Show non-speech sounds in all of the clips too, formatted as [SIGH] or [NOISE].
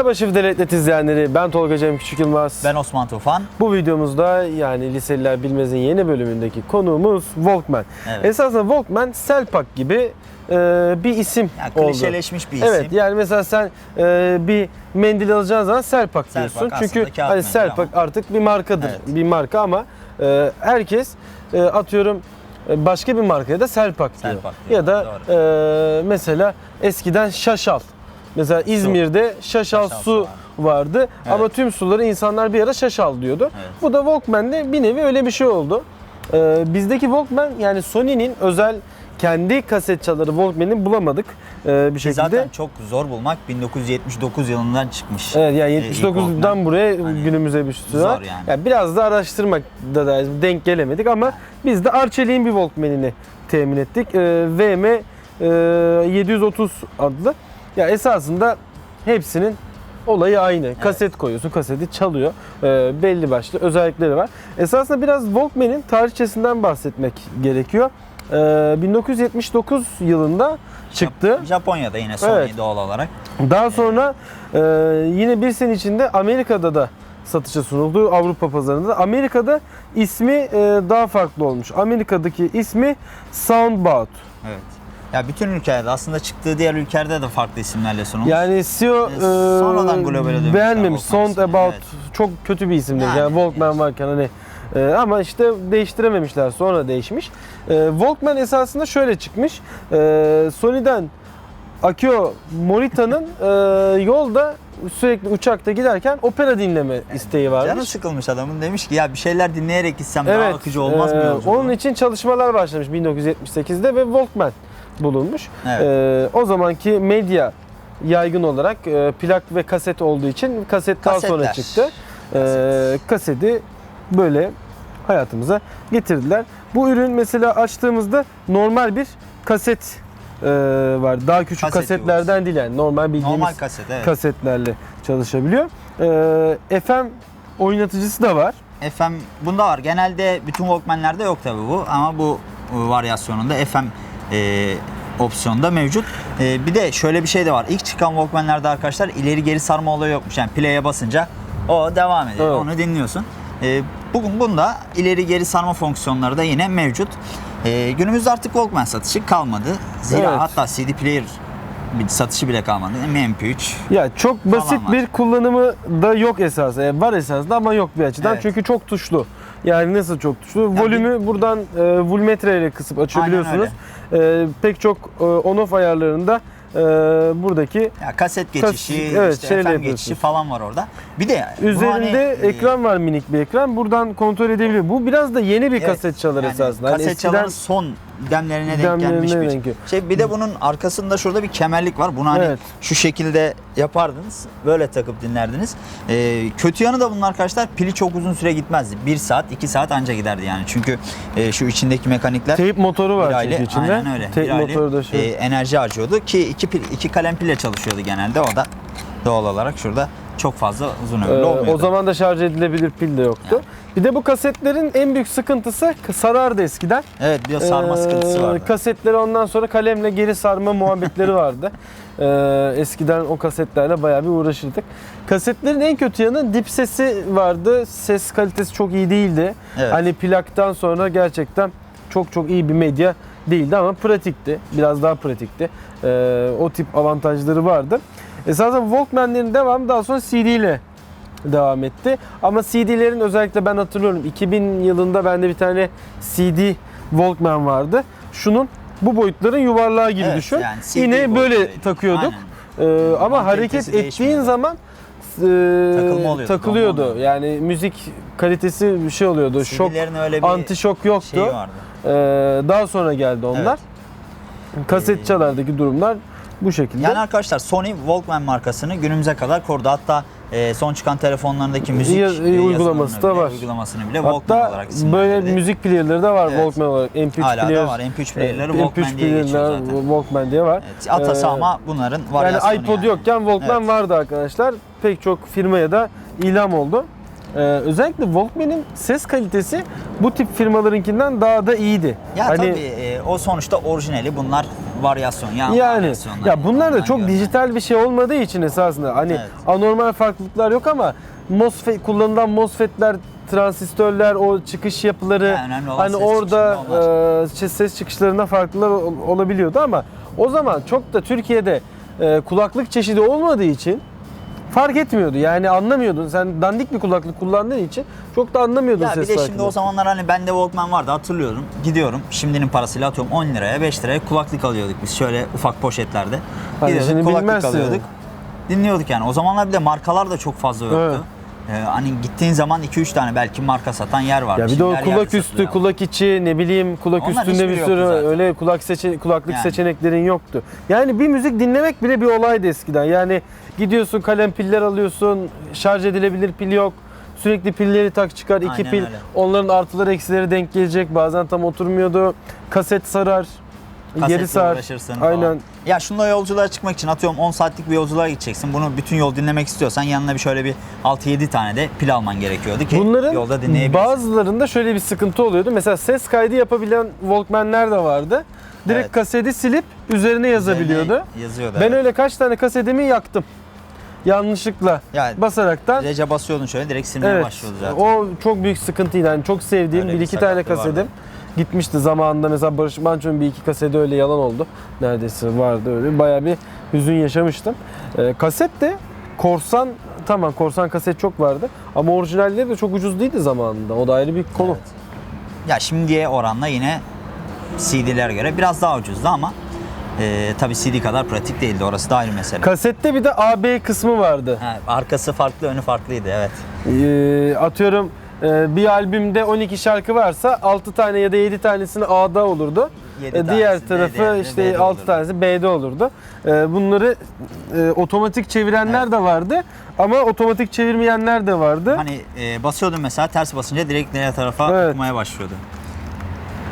Merhaba Shift Eletnet izleyenleri. Ben Tolga Cem Küçük Yılmaz. Ben Osman Tufan. Bu videomuzda yani Liseliler Bilmez'in yeni bölümündeki konuğumuz Walkman. Evet. Esasında Walkman Selpak gibi e, bir isim Yani oldu. klişeleşmiş bir isim. Evet yani mesela sen e, bir mendil alacağın zaman Selpak Selpak diyorsun. Çünkü hani Selpak ama. artık bir markadır. Evet. Bir marka ama e, herkes e, atıyorum e, başka bir markaya da Selpak diyor. Selpak diyor, Ya da e, mesela eskiden Şaşal. Mesela İzmir'de Şaşal, Şaşal su vardı ama tüm suları insanlar bir ara Şaşal diyordu. Evet. Bu da Walkman'de bir nevi öyle bir şey oldu. E, bizdeki Walkman yani Sony'nin özel kendi kaset çaları bulamadık e, bir Ki şekilde. Zaten çok zor bulmak. 1979 yılından çıkmış. Evet yani Ee, ilk 79'dan Walkman. buraya Hani günümüze bir süre var. zor yani. biraz da araştırmak da da denk gelemedik ama biz de Arçelik'in bir Walkman'ini temin ettik. Ee, VM e, 730 adlı. Ya esasında hepsinin olayı aynı. Kaset koyuyorsun, kaseti çalıyor. Ee, belli başlı özellikleri var. Esasında biraz Walkman'in tarihçesinden bahsetmek gerekiyor. Ee, 1979 yılında çıktı. Jap- Japonya'da yine Sony Evet. doğal olarak. Daha sonra e, yine bir sene içinde Amerika'da da satışa sunuldu Avrupa pazarında. da. Amerika'da ismi e, daha farklı olmuş. Amerika'daki ismi Soundbout. Evet. Ya bütün ülkelerde aslında çıktığı diğer ülkelerde de farklı isimlerle sunulmuş. Yani CEO E, sonradan globale dönmüşler beğenmemiş. Sound About evet. çok kötü bir isim değil. Yani, Yani, Walkman varken hani e, ama işte değiştirememişler. Sonra değişmiş. E, Walkman esasında şöyle çıkmış. E, Sony'den Akio Morita'nın e, yolda sürekli uçakta giderken opera dinleme isteği varmış. Canı sıkılmış adamın demiş ki ya bir şeyler dinleyerek gitsem daha akıcı olmaz mı e? Onun için çalışmalar başlamış 1978'de ve Walkman bulunmuş. Evet. E, o zamanki medya yaygın olarak e, plak ve kaset olduğu için kaset daha sonra Kasetler. çıktı. E, kaseti böyle hayatımıza getirdiler. Bu ürün mesela açtığımızda normal bir kaset e, var. Daha küçük Kaset kasetlerden değil yani normal bildiğimiz Normal kaset evet. kasetlerle çalışabiliyor. E, FM oynatıcısı da var. FM bunda var. Genelde bütün Walkman'lerde yok tabi bu ama bu e, varyasyonunda FM e, opsiyonda mevcut. E, bir de şöyle bir şey de var. İlk çıkan Walkman'lerde arkadaşlar ileri geri sarma olayı yokmuş. Yani play'e basınca o devam ediyor. Evet. Onu dinliyorsun. E, bugün bunda ileri geri sarma fonksiyonları da yine mevcut. E, günümüzde artık Walkman satışı kalmadı. Zira Evet. hatta CD player bir satışı bile kalmadı. MP3 Ya çok basit bir kullanımı da yok esas. E, var esasında ama yok bir açıdan. Evet. Çünkü çok tuşlu. Yani nasıl çok tuşlu? Ya Volümü buradan e, volmetre ile kısıp açabiliyorsunuz. E, pek çok e, on-off ayarlarında e, buradaki Ya kaset geçişi, evet, işte FM geçişi falan var orada. Bir de üzerinde hani, ekran var minik bir ekran. Buradan kontrol edebiliyor. Bu biraz da yeni bir evet, kaset çalar yani esasında. Hani Kaset eskiden çaların son demlerine denk demlerine gelmiş bir denk şey. Bir de bunun arkasında şurada bir kemerlik var. Bunu hani Evet. şu şekilde yapardınız. Böyle takıp dinlerdiniz. Ee, kötü yanı da bunun arkadaşlar pili çok uzun süre gitmezdi. 1 saat, 2 saat anca giderdi yani. Çünkü e, şu içindeki mekanikler teyp motoru bir var aile, çünkü içinde. aynen öyle. Bir aile, motoru da şey. e, enerji harcıyordu ki iki, pil, iki kalem pille çalışıyordu genelde. O da doğal olarak şurada çok fazla uzun ömürlü Ee, olmuyordu. o zaman da şarj edilebilir pil de yoktu. Bir de bu kasetlerin en büyük sıkıntısı sarardı eskiden. Evet bir sarma Ee, sıkıntısı vardı. Kasetleri ondan sonra kalemle geri sarma muhabbetleri vardı. [LAUGHS] Ee, eskiden o kasetlerle bayağı bir uğraşırdık. Kasetlerin en kötü yanı dip sesi vardı. Ses kalitesi çok iyi değildi. Evet. Hani plaktan sonra gerçekten çok çok iyi bir medya değildi ama pratikti. Biraz daha pratikti. Ee, o tip avantajları vardı. Esasen Walkman'lerin devamı daha sonra CD ile devam etti. Ama CD'lerin özellikle ben hatırlıyorum 2000 yılında bende bir tane CD Walkman vardı. Şunun bu boyutların yuvarlağı gibi Evet, düşün. yani Yine böyle boyutlarıydı. takıyorduk. Aynen. Ee, ama hareket ettiğin zaman e, Takılma oluyordu, takılıyordu. donma oluyordu. Yani müzik kalitesi bir şey oluyordu. Şok, CD'lerin öyle bir anti şok yoktu. vardı. Ee, daha sonra geldi onlar. Kaset çalardaki durumlar bu şekilde. Yani arkadaşlar Sony Walkman markasını günümüze kadar korudu. Hatta e, son çıkan telefonlarındaki müzik Ya- e, uygulaması yazılımını da bile, var. Uygulamasını bile Walkman Hatta olarak böyle müzik player'ları da var Evet. Walkman olarak. MP3 Hala player, da var. MP3 player'ları Walkman diye geçiyor zaten. Walkman diye var. Evet, atası Ee, ama bunların varyasyonu Yani iPod yani. yokken Walkman Evet. vardı arkadaşlar. Pek çok firmaya da ilham oldu. Ee, özellikle Walkman'in ses kalitesi bu tip firmalarınkinden daha da iyiydi. Ya hani tabii e, o sonuçta orijinali bunlar varyasyon ya Yani varyasyonlar ya bunlar da çok görme. dijital bir şey olmadığı için esasında hani Evet. anormal farklılıklar yok ama MOSFET kullanılan MOSFET'ler transistörler, o çıkış yapıları Ya önemli olan hani orada e, ses çıkışlarında farklılar ol- olabiliyordu ama o zaman çok da Türkiye'de e, kulaklık çeşidi olmadığı için fark etmiyordu. Yani anlamıyordun. Sen dandik bir kulaklık kullandığın için çok da anlamıyordun Ya ses bir de şimdi o zamanlar hani bende Walkman vardı hatırlıyorum. Gidiyorum şimdinin parasıyla atıyorum 10 liraya 5 liraya kulaklık alıyorduk biz şöyle ufak poşetlerde. Hani Gidiyorduk şimdi kulaklık bilmezsin. alıyorduk. Dinliyorduk yani. O zamanlar bir de markalar da çok fazla yoktu. Evet. Ee, hani gittiğin zaman 2-3 tane belki marka satan yer vardı. Ya bir de o kulak üstü, satılıyor. kulak içi, ne bileyim kulak Onların üstünde bir sürü öyle kulak seçe kulaklık Yani. seçeneklerin yoktu. Yani bir müzik dinlemek bile bir olaydı eskiden. Yani gidiyorsun kalem piller alıyorsun, şarj edilebilir pil yok. Sürekli pilleri tak çıkar, iki Aynen pil. öyle. Onların artıları eksileri denk gelecek. Bazen tam oturmuyordu. Kaset sarar. Kasetle geri sar. uğraşırsın falan. Aynen. Ya şununla yolculuğa çıkmak için atıyorum 10 saatlik bir yolculuğa gideceksin. Bunu bütün yol dinlemek istiyorsan yanına bir şöyle bir 6-7 tane de pil alman gerekiyordu ki Bunların yolda dinleyebilirsin. bazılarında şöyle bir sıkıntı oluyordu. Mesela ses kaydı yapabilen Walkman'ler de vardı. Direkt Evet. kaseti silip üzerine yazabiliyordu. Yazıyordu. Ben evet. öyle kaç tane kasetimi yaktım. Yanlışlıkla Yani basaraktan. Rece basıyordun şöyle direkt silmeye Evet. başlıyordu zaten. O çok büyük sıkıntıydı. Yani çok sevdiğim Öyle bir bir iki tane sakatlığı kasetim vardı. Gitmişti zamanında. Mesela Barış Manço'nun bir iki kaseti öyle yalan oldu. Neredeyse vardı öyle. Bayağı bir hüzün yaşamıştım. Ee, kaset de korsan tamam korsan kaset çok vardı ama orijinalleri de çok ucuz değildi zamanında. O da ayrı bir konu. Evet. Ya şimdiye oranla yine CD'lere göre biraz daha ucuzdu ama e, tabii CD kadar pratik değildi. Orası da ayrı mesele. Kasette bir de AB kısmı vardı. Ha, arkası farklı, önü farklıydı evet. Ee, atıyorum e, bir albümde 12 şarkı varsa 6 tane ya da 7 tanesini A'da olurdu. Yedi E, Diğer tarafı diğerleri işte B'de 6 olurdu. tanesi B'de olurdu. E, bunları e, otomatik çevirenler Evet. de vardı ama otomatik çevirmeyenler de vardı. Hani e, basıyordun mesela ters basınca direkt diğer tarafa Evet. okumaya başlıyordu.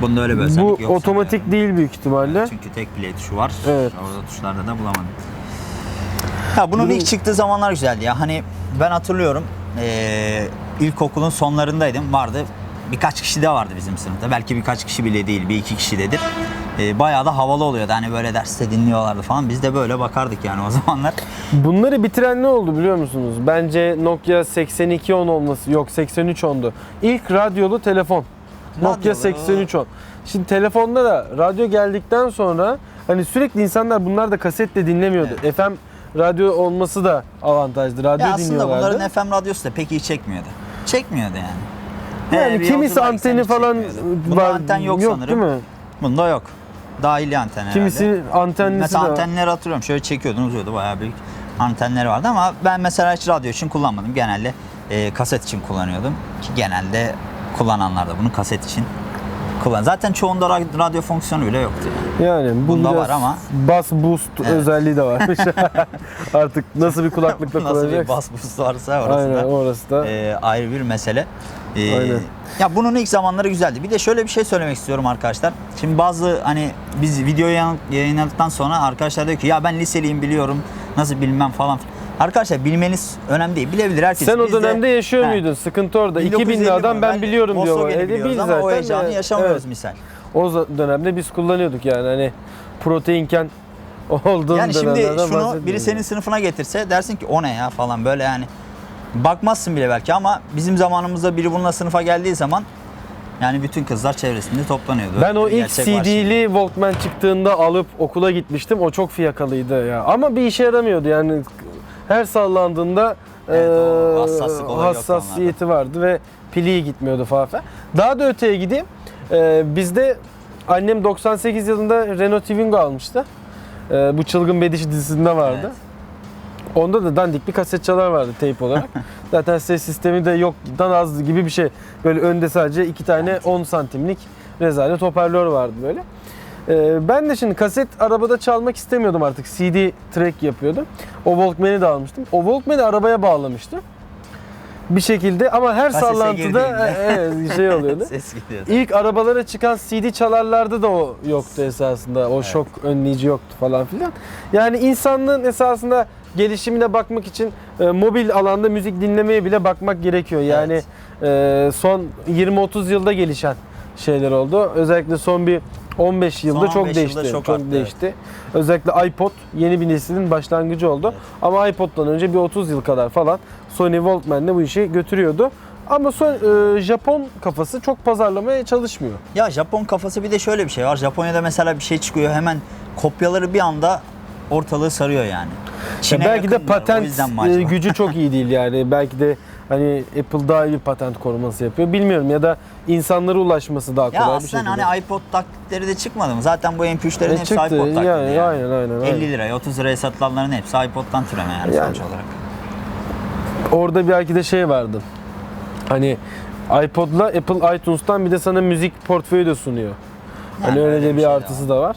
Bunda öyle bir özellik Bu yok. otomatik sanırım. değil büyük ihtimalle. Çünkü tek play tuşu var. Evet. Orada tuşlarda da bulamadım. Ha bunun Bunun- ilk çıktığı zamanlar güzeldi ya. Hani ben hatırlıyorum eee ilkokulun sonlarındaydım. Vardı birkaç kişi de vardı bizim sınıfta. Belki birkaç kişi bile değil, bir iki kişidedir. Eee bayağı da havalı oluyordu. Hani böyle derste dinliyorlardı falan. Biz de böyle bakardık yani o [LAUGHS] zamanlar. Bunları bitiren ne oldu biliyor musunuz? Bence Nokia 8210 olması yok 8310'du. İlk radyolu telefon. Nokia Radyolu. 8310. Şimdi telefonda da radyo geldikten sonra hani sürekli insanlar bunlar da kasetle dinlemiyordu. FM radyo olması da avantajdı. Radyo Ya aslında dinliyorlardı. bunların FM radyosu da pek iyi çekmiyordu. Çekmiyordu yani. yani bir kimisi anteni falan. Bunda var. anten yok, sanırım. değil mi? Bunda yok. Dahili anten herhalde. Kimisi antenlisi Mesela de antenleri hatırlıyorum. Şöyle çekiyordun uzuyordu bayağı büyük antenleri vardı ama ben mesela hiç radyo için kullanmadım. Genelde e, kaset için kullanıyordum. Ki genelde kullananlar da bunu kaset için kullan. Zaten çoğunda ra- radyo fonksiyonu bile yoktu. yani. Yani bu Bunda var ama- Bass boost Evet. özelliği de varmış. [LAUGHS] Artık nasıl bir kulaklıkla [LAUGHS] Nasıl bir kullanacaksın? bas boost varsa orası Aynen da orası da. e, ayrı bir mesele. E, Aynen. Ya bunun ilk zamanları güzeldi. Bir de şöyle bir şey söylemek istiyorum arkadaşlar. Şimdi bazı hani biz videoyu yayın- yayınladıktan sonra arkadaşlar diyor ki ya ben liseliyim biliyorum nasıl bilmem falan. Arkadaşlar bilmeniz önemli değil. Bilebilir herkes. Sen o Biz de- dönemde yaşıyor He. muydun? Sıkıntı orada. 2000'li 1950 adam ben biliyorum diyor. Volkswagen'i E, biliyoruz bil ama o zaten heyecanı yaşamıyoruz Evet. misal. O dönemde biz kullanıyorduk yani hani proteinken [LAUGHS] olduğum Yani şimdi şunu biri senin sınıfına getirse dersin ki o ne ya falan böyle yani. Bakmazsın bile belki ama bizim zamanımızda biri bununla sınıfa geldiği zaman yani bütün kızlar çevresinde toplanıyordu. Ben o ilk. CD'li Walkman çıktığında alıp okula gitmiştim. O çok fiyakalıydı ya. Ama bir işe yaramıyordu yani. Her sallandığında Evet, o hassaslık olayı hassasiyeti vardı ve pili gitmiyordu falan filan. Daha da öteye gideyim. Eee, bizde annem 98 yılında Renault Twingo almıştı. Eee, bu Çılgın Bediş dizisinde vardı. Evet. Onda da dandik bir kaset çalar vardı teyp olarak. [LAUGHS] Zaten ses sistemi de yoktan az gibi bir şey. Böyle önde sadece iki tane 10 santimlik rezalet hoparlör vardı böyle. Ee, ben de şimdi kaset arabada çalmak istemiyordum artık. CD track yapıyordum. O Walkman'i de almıştım. O Walkman'i arabaya bağlamıştım. Bir şekilde ama her Kasese sallantıda [LAUGHS] evet, şey oluyordu. [LAUGHS] Ses gidiyordu. İlk arabalara çıkan CD çalarlarda da o yoktu esasında. O Evet. şok önleyici yoktu falan filan. Yani insanlığın esasında gelişimine bakmak için e, mobil alanda müzik dinlemeye bile bakmak gerekiyor. Yani Evet. e, son 20-30 yılda gelişen şeyler oldu. Özellikle son bir 15 yılda Son çok 15 yılda değişti. çok Çok, arttı, değişti. Özellikle iPod yeni bir neslin başlangıcı oldu. Ama iPod'dan önce bir 30 yıl kadar falan Sony Walkman'le bu işi götürüyordu. Ama son, e, Japon kafası çok pazarlamaya çalışmıyor. Ya Japon kafası bir de şöyle bir şey var. Japonya'da mesela bir şey çıkıyor hemen kopyaları bir anda ortalığı sarıyor yani. Çin'e Ya belki de patent e, gücü çok iyi değil yani. belki de hani Apple daha iyi bir patent koruması yapıyor. Bilmiyorum ya da insanlara ulaşması daha kolay Ya bir aslında şekilde. hani iPod taklitleri de çıkmadı mı? Zaten bu MP3'lerin E, hepsi çıktı. iPod taklidi. Yani, yani. aynen, aynen, 50 aynen. liraya 30 liraya satılanların hepsi iPod'dan türeme yani, Yani. sonuç olarak. Orada belki de şey vardı. Hani iPod'la Apple iTunes'tan bir de sana müzik portföyü de sunuyor. Hani Yani öyle, öyle de bir bir şey artısı da var.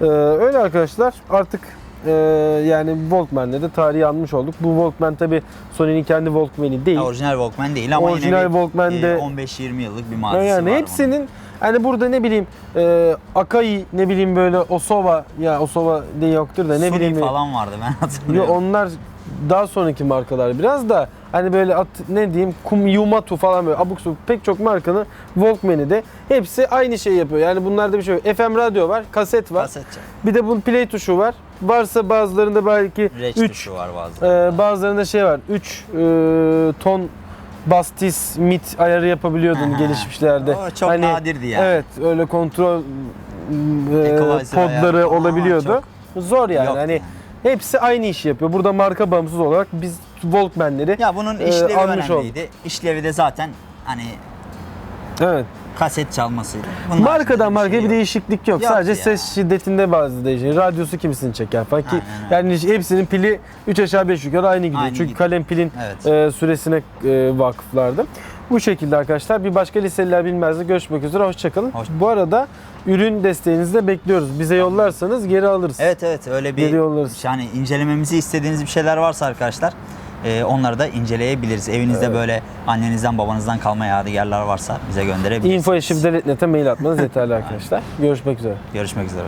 Ee, öyle arkadaşlar artık e, yani Walkman'le de tarihi anmış olduk. Bu Walkman tabi Sony'nin kendi Walkman'i değil. Ya, orijinal Walkman değil ama Orijinal yine Walkman'de- e, 15-20 yıllık bir mazisi yani var hepsinin hani burada ne bileyim e, Akai ne bileyim böyle Osova ya Osova diye yoktur da ne Sony bileyim falan vardı ben Yo, hatırlıyorum. onlar daha sonraki markalar biraz da hani böyle at, ne diyeyim kum Yumatu falan böyle abuk subuk pek çok markanın Walkman'i de hepsi aynı şey yapıyor. Yani bunlarda bir şey yok. FM radyo var, kaset var. Kaset çek. Bir de bunun play tuşu var. Varsa bazılarında belki Reç 3 tuşu var bazılarında. bazılarında şey var. 3 ton bastis mit ayarı yapabiliyordun gelişmişlerde. O çok nadirdi yani. Evet, öyle kontrol e, Equalizer kodları ayarı. Aa, olabiliyordu. Zor yani. Yok hani yani. Hepsi aynı işi yapıyor. Burada marka bağımsız olarak biz Walkman'leri Ya bunun e, işlevi almış önemliydi. İşlevi de zaten hani evet. kaset çalmasıydı. Bunun Markadan haricinde bir markaya şey bir yok. değişiklik yok. Yok Sadece ya. ses şiddetinde bazı değişiklik. Radyosu kimisini çeker falan ki Aynen yani hepsinin pili 3 aşağı 5 yukarı aynı gidiyor. Aynı Çünkü gidiyor. kalem pilin Evet. e, süresine e, vakıflardı. Bu şekilde arkadaşlar bir başka liseliler bilmezde görüşmek üzere. Hoşçakalın. Hoş- Bu arada ürün desteğinizi de bekliyoruz. Bize yollarsanız geri alırız. Evet evet öyle bir Geri yollarız. yani incelememizi istediğiniz bir şeyler varsa arkadaşlar e, onları da inceleyebiliriz. Evinizde böyle annenizden babanızdan kalma yadigarlar varsa bize gönderebilirsiniz. Info.net'e mail atmanız yeterli arkadaşlar. Görüşmek üzere. Görüşmek üzere.